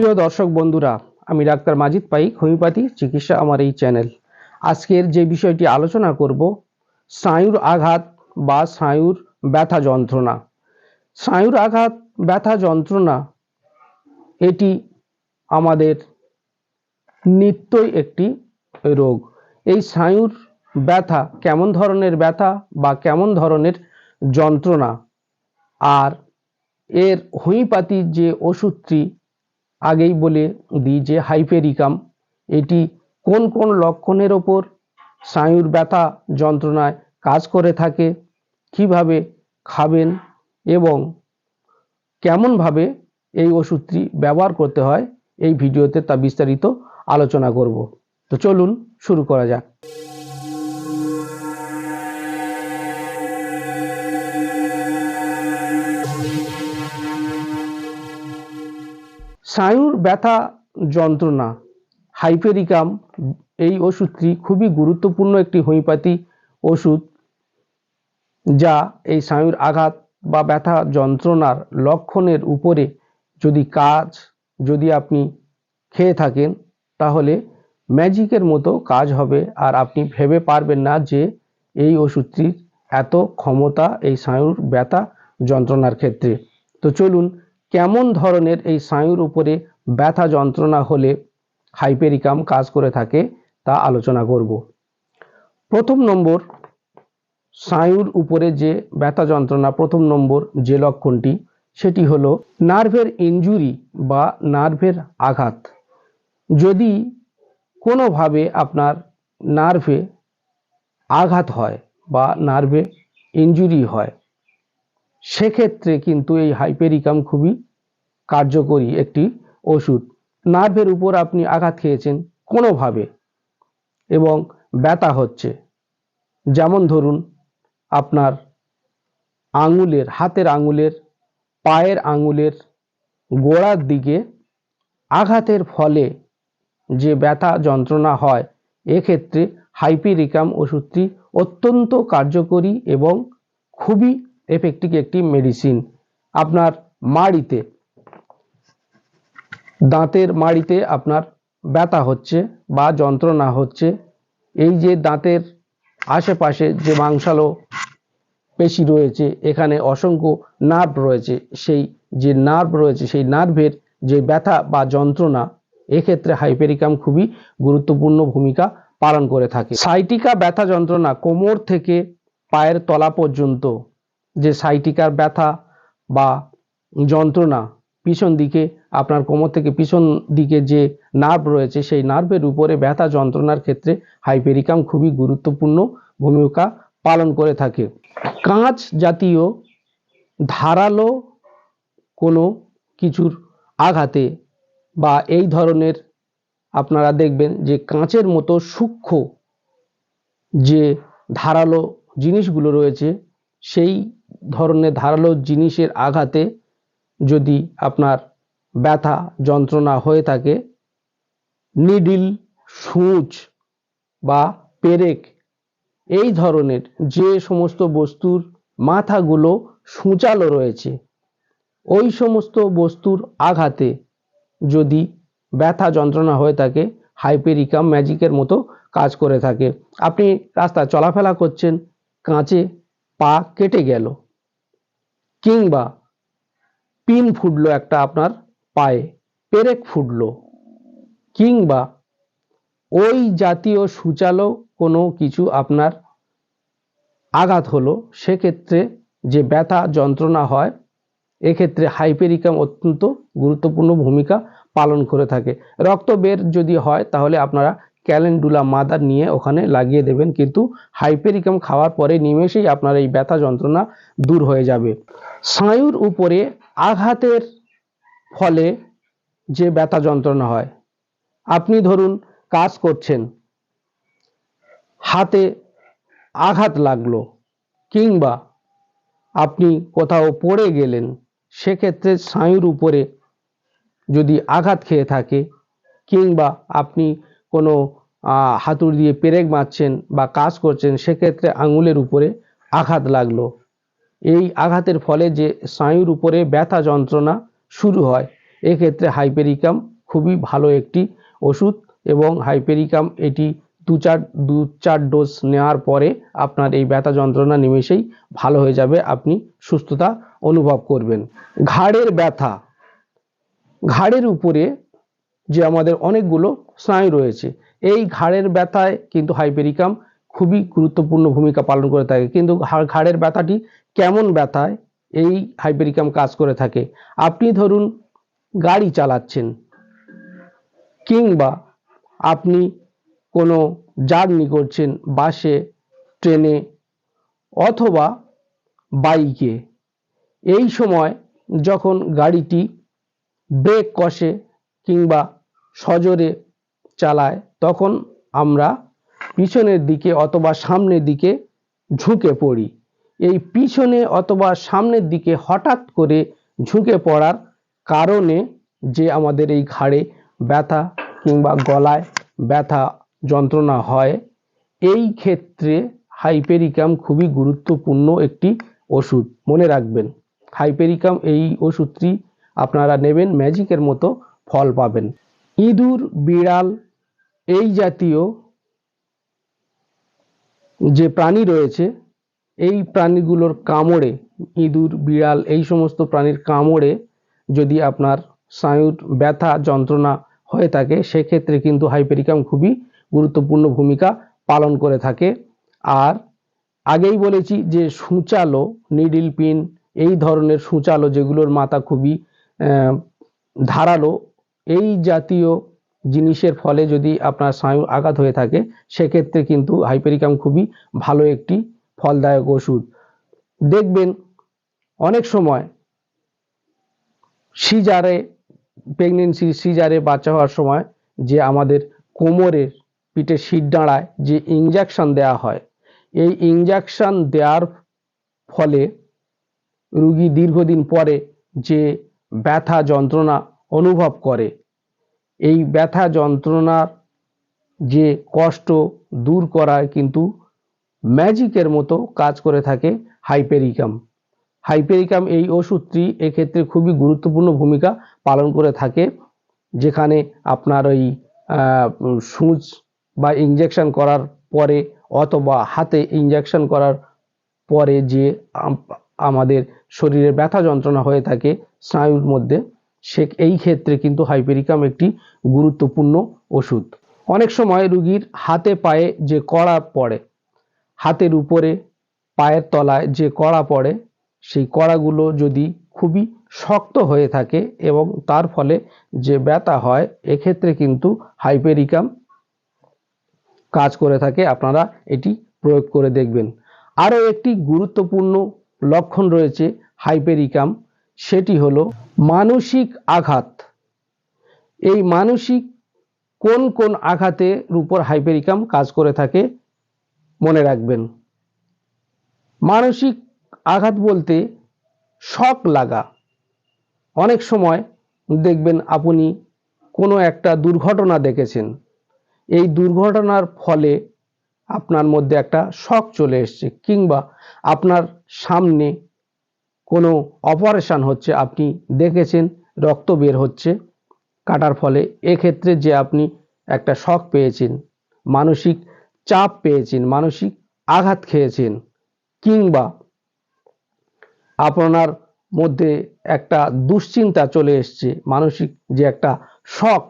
প্রিয় দর্শক বন্ধুরা, আমি ডাক্তার মাজিদ পাইক, হোমিওপ্যাথি চিকিৎসা আমার এই চ্যানেল। আজকের যে বিষয়টি আলোচনা করব স্নায়ুর আঘাত বা স্নায়ুর ব্যথা যন্ত্রণা। স্নায়ুর আঘাত, ব্যথা যন্ত্রণা, এটি আমাদের নিত্যই একটি রোগ। এই স্নায়ুর ব্যথা কেমন ধরনের ব্যথা বা কেমন ধরনের যন্ত্রণা? আর এর হোমিওপ্যাথির যে ওষুধটি আগেই বলে দিই যে হাইপেরিকাম, এটি কোন কোন লক্ষণের ওপর স্নায়ুর ব্যথা যন্ত্রণায় কাজ করে থাকে, কীভাবে খাবেন এবং কেমনভাবে এই ওষুধটি ব্যবহার করতে হয়, এই ভিডিওতে তা বিস্তারিত আলোচনা করব। তো চলুন শুরু করা যাক। স্নায়ুর ব্যথা যন্ত্রণা, হাইপেরিকাম, এই ওষুধটি খুবই গুরুত্বপূর্ণ একটি হোমিওপ্যাথি ওষুধ যা এই স্নায়ুর আঘাত বা ব্যথা যন্ত্রণার লক্ষণের উপরে যদি কাজ, যদি আপনি খেয়ে থাকেন, তাহলে ম্যাজিকের মতো কাজ হবে। আর আপনি ভেবে পারবেন না যে এই ওষুধটির এত ক্ষমতা এই স্নায়ুর ব্যথা যন্ত্রণার ক্ষেত্রে। তো চলুন কেমন ধরনের এই স্নায়ুর উপরে ব্যথা যন্ত্রণা হলে হাইপেরিকাম কাজ করে থাকে তা আলোচনা করব। প্রথম নম্বর, স্নায়ুর উপরে যে ব্যথা যন্ত্রণা, প্রথম নম্বর যে লক্ষণটি, সেটি হলো নার্ভের ইনজুরি বা নার্ভের আঘাত। যদি কোনোভাবে আপনার নার্ভে আঘাত হয় বা নার্ভে ইনজুরি হয় সেক্ষেত্রে কিন্তু এই হাইপেরিকাম খুবই কার্যকরী একটি ওষুধ। নার্ভের উপর আপনি আঘাত খেয়েছেন কোনোভাবে এবং ব্যথা হচ্ছে। যেমন ধরুন, আপনার আঙুলের, হাতের আঙুলের, পায়ের আঙুলের গোড়ার দিকে আঘাতের ফলে যে ব্যথা যন্ত্রণা হয়, এক্ষেত্রে হাইপেরিকাম ওষুধটি অত্যন্ত কার্যকরী এবং খুবই এফেক্টিভ একটি মেডিসিন আপনার মাড়িতে, দাঁতের মাড়িতে আপনার ব্যথা হচ্ছে বা যন্ত্রণা হচ্ছে। এই যে দাঁতের আশেপাশে যে মাংসালো পেশি রয়েছে, এখানে অসংখ্য নার্ভ রয়েছে। সেই যে নার্ভ রয়েছে, সেই নার্ভের যে ব্যথা বা যন্ত্রণা, এক্ষেত্রে হাইপেরিকাম খুবই গুরুত্বপূর্ণ ভূমিকা পালন করে থাকে। সাইটিকা ব্যথা যন্ত্রণা কোমর থেকে পায়ের তলা পর্যন্ত যে সাইটিকার ব্যথা বা যন্ত্রণা পিছন দিকে, আপনার কোমর থেকে পিছন দিকে যে নার্ভ রয়েছে, সেই নার্ভের উপরে ব্যথা যন্ত্রণার ক্ষেত্রে হাইপেরিকাম খুবই গুরুত্বপূর্ণ ভূমিকা পালন করে থাকে। কাঁচ জাতীয় ধারালো কোনো কিছুর আঘাতে বা এই ধরনের আপনারা দেখবেন যে কাঁচের মতো সূক্ষ্ম যে ধারালো জিনিসগুলো রয়েছে, সেই ধরনের ধারালো জিনিসের আঘাতে যদি আপনার ব্যথা যন্ত্রণা হয়ে থাকে নিডিল সূচ বা পেরেক, এই ধরনের যে সমস্ত বস্তুর মাথাগুলো সূচালো রয়েছে, ওই সমস্ত বস্তুর আঘাতে যদি ব্যথা যন্ত্রণা হয়ে থাকে হাইপেরিকাম ম্যাজিকের মতো কাজ করে থাকে। আপনি রাস্তায় চলাফেরা করছেন, কাঁচে পা কেটে গেল কিংবা পিন ফুটলো একটা আপনার পায়ে, পেরেক ফুটলো, কিংবা ওই জাতীয় সূচালো কোনো কিছু আপনার আঘাত হলো, সেক্ষেত্রে যে ব্যথা যন্ত্রণা হয়, এক্ষেত্রে হাইপেরিকাম অত্যন্ত গুরুত্বপূর্ণ ভূমিকা পালন করে থাকে। রক্ত বের যদি হয়, তাহলে আপনারা ক্যালেন্ডুলা মাদার নিয়ে ওখানে লাগিয়ে দেবেন। কিন্তু হাইপেরিকাম খাওয়ার পরে নিমেষেই আপনার এই ব্যথা যন্ত্রণা দূর হয়ে যাবে। স্নায়ুর উপরে আঘাতের ফলে যে ব্যথা যন্ত্রণা হয়, আপনি ধরুন কাজ করছেন, হাতে আঘাত লাগল, কিংবা আপনি কোথাও পড়ে গেলেন, সেক্ষেত্রে স্নায়ুর উপরে যদি আঘাত খেয়ে থাকে, কিংবা আপনি কোনো হাতুড়ি দিয়ে পেরেক মারছেন বা কাজ করছেন, সেক্ষেত্রে আঙুলের উপরে আঘাত লাগল। এই আঘাতের ফলে যে স্নায়ুর উপরে ব্যথা যন্ত্রণা শুরু হয়, এক্ষেত্রে হাইপেরিকাম খুবই ভালো একটি ওষুধ এবং হাইপেরিকাম এটি দু চার দু চার ডোজ নেওয়ার পরে আপনার এই ব্যথা যন্ত্রণা নিমেষেই ভালো হয়ে যাবে, আপনি সুস্থতা অনুভব করবেন। ঘাড়ের ব্যথা। ঘাড়ের উপরে যে আমাদের অনেকগুলো স্নায়ু রয়েছে। এই ঘাড়ের ব্যথায় কিন্তু হাইপেরিকাম খুবই গুরুত্বপূর্ণ ভূমিকা পালন করে থাকে। কিন্তু ঘাড়ের ব্যথাটি কেমন ব্যথায়? এই হাইপেরিকাম কাজ করে থাকে। আপনি ধরুন গাড়ি চালাচ্ছেন কিংবা আপনি কোনো জার্নি করছেন বাসে, ট্রেনে অথবা বাইকে। এই সময় যখন গাড়িটি ব্রেক কষে কিংবা সজোরে চালায়, তখন আমরা পিছনের দিকে অথবা সামনের দিকে ঝুঁকে পড়ি। এই পিছনে অথবা সামনের দিকে হঠাৎ করে ঝুঁকে পড়ার কারণে যে আমাদের এই ঘাড়ে ব্যথা কিংবা গলায় ব্যথা যন্ত্রণা হয়, এই ক্ষেত্রে হাইপেরিকাম খুবই গুরুত্বপূর্ণ একটি ওষুধ। মনে রাখবেন, হাইপেরিকাম এই ওষুধটি আপনারা নেবেন, ম্যাজিকের মতো ফল পাবেন। ইঁদুর, বিড়াল এই জাতীয় যে প্রাণী রয়েছে, এই প্রাণীগুলোর কামড়ে, ইঁদুর, বিড়াল এই সমস্ত প্রাণীর কামড়ে যদি আপনার স্নায়ুর ব্যথা, যন্ত্রণা হয়ে থাকে, সেক্ষেত্রে কিন্তু হাইপেরিকাম খুবই গুরুত্বপূর্ণ ভূমিকা পালন করে থাকে। আর আগেই বলেছি যে সূচালো নিডিল পিন এই ধরনের সূচালো যেগুলোর মাথা খুবই ধারালো এই জাতীয় জিনিসের ফলে যদি আপনার স্নায়ু আঘাত হয়ে থাকে, সেক্ষেত্রে কিন্তু হাইপেরিকাম খুবই ভালো একটি ফলদায়ক ওষুধ। দেখবেন অনেক সময় সিজারে প্রেগনেন্সি সিজারে বাচ্চা হওয়ার সময় যে আমাদের কোমরের পিঠে শির দাঁড়ায়, যে ইঞ্জেকশন দেওয়া হয়, এই ইঞ্জেকশন দেওয়ার ফলে রুগী দীর্ঘদিন পরে যে ব্যথা যন্ত্রণা অনুভব করে। এই ব্যথা যন্ত্রণার যে কষ্ট দূর করায় কিন্তু ম্যাজিকের মতো কাজ করে থাকে হাইপেরিকাম। হাইপেরিকাম এই ওষুধটি এক্ষেত্রে খুবই গুরুত্বপূর্ণ ভূমিকা পালন করে থাকে, যেখানে আপনার ওই সূচ বা ইঞ্জেকশন করার পরে অথবা হাতে ইঞ্জেকশন করার পরে যে আমাদের শরীরে ব্যথা যন্ত্রণা হয়ে থাকে স্নায়ুর মধ্যে সে এই ক্ষেত্রে কিন্তু হাইপেরিকাম একটি গুরুত্বপূর্ণ ওষুধ। অনেক সময় রুগীর হাতে পায়ে যে কড়া পড়ে, হাতের উপরে পায়ের তলায় যে কড়া পড়ে, সেই কড়াগুলো যদি খুবই শক্ত হয়ে থাকে এবং তার ফলে যে ব্যথা হয়, এক্ষেত্রে কিন্তু হাইপেরিকাম কাজ করে থাকে। আপনারা এটি প্রয়োগ করে দেখবেন। আরও একটি গুরুত্বপূর্ণ লক্ষণ রয়েছে হাইপেরিকাম। সেটি হলো মানসিক আঘাত। এই মানসিক কোন কোন আঘাতের উপর হাইপেরিকাম কাজ করে থাকে মনে রাখবেন। মানসিক আঘাত বলতে শক লাগা। অনেক সময় দেখবেন আপনি কোনো একটা দুর্ঘটনা দেখেছেন। এই দুর্ঘটনার ফলে আপনার মধ্যে একটা শখ চলে এসছে কিংবা আপনার সামনে কোনো অপারেশন হচ্ছে, আপনি দেখেছেন, রক্ত বের হচ্ছে কাটার ফলে। এক্ষেত্রে যে আপনি একটা শখ পেয়েছেন, মানসিক চাপ পেয়েছেন, মানসিক আঘাত খেয়েছেন, কিংবা আপনার মধ্যে একটা দুশ্চিন্তা চলে এসছে, মানসিক যে একটা শখ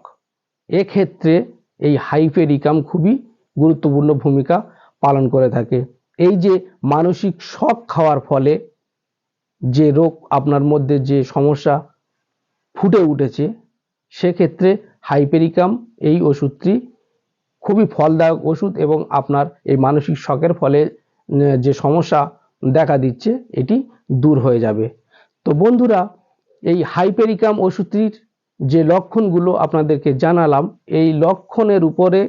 এক্ষেত্রে এই হাইপেরিকাম খুবই গুরুত্বপূর্ণ ভূমিকা পালন করে থাকে। এই যে মানসিক শখ খাওয়ার ফলে যে রোগ আপনার মধ্যে যে সমস্যা ফুটে উঠেছে, সেক্ষেত্রে হাইপেরিকাম এই ওষুধটি খুবই ফলদায়ক ওষুধ এবং আপনার এই মানসিক শখের ফলে যে সমস্যা দেখা দিচ্ছে, এটি দূর হয়ে যাবে। তো বন্ধুরা, এই হাইপেরিকাম ওষুধটির যে লক্ষণগুলো আপনাদেরকে জানালাম, এই লক্ষণের উপরে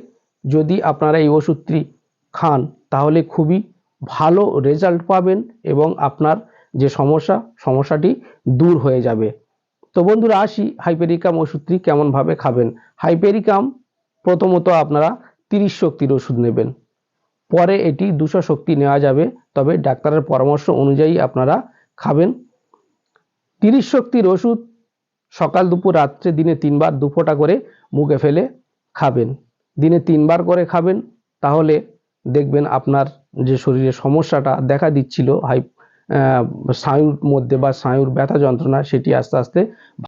যদি আপনারা এই ওষুধটি খান, তাহলে খুবই ভালো রেজাল্ট পাবেন এবং আপনার যে সমস্যা, সমস্যাটি দূর হয়ে যাবে। তো বন্ধুরা, আসি হাইপেরিকাম ওষুধটি কেমনভাবে খাবেন? হাইপেরিকাম প্রথমত আপনারা তিরিশ শক্তির ওষুধ নেবেন। পরে এটি দুশো শক্তি নেওয়া যাবে, তবে ডাক্তারের পরামর্শ অনুযায়ী আপনারা খাবেন। তিরিশ শক্তির ওষুধ সকাল, দুপুর, রাত্রে, দিনে তিনবার দু ফোঁটা করে মুখে ফেলে খাবেন। দিনে তিনবার করে খাবেন, তাহলে দেখবেন আপনার যে শরীরে সমস্যাটা দেখা দিচ্ছিল হাই স্নায়ুর মধ্যে বা স্নায়ুর ব্যথা যন্ত্রণা সেটি আস্তে আস্তে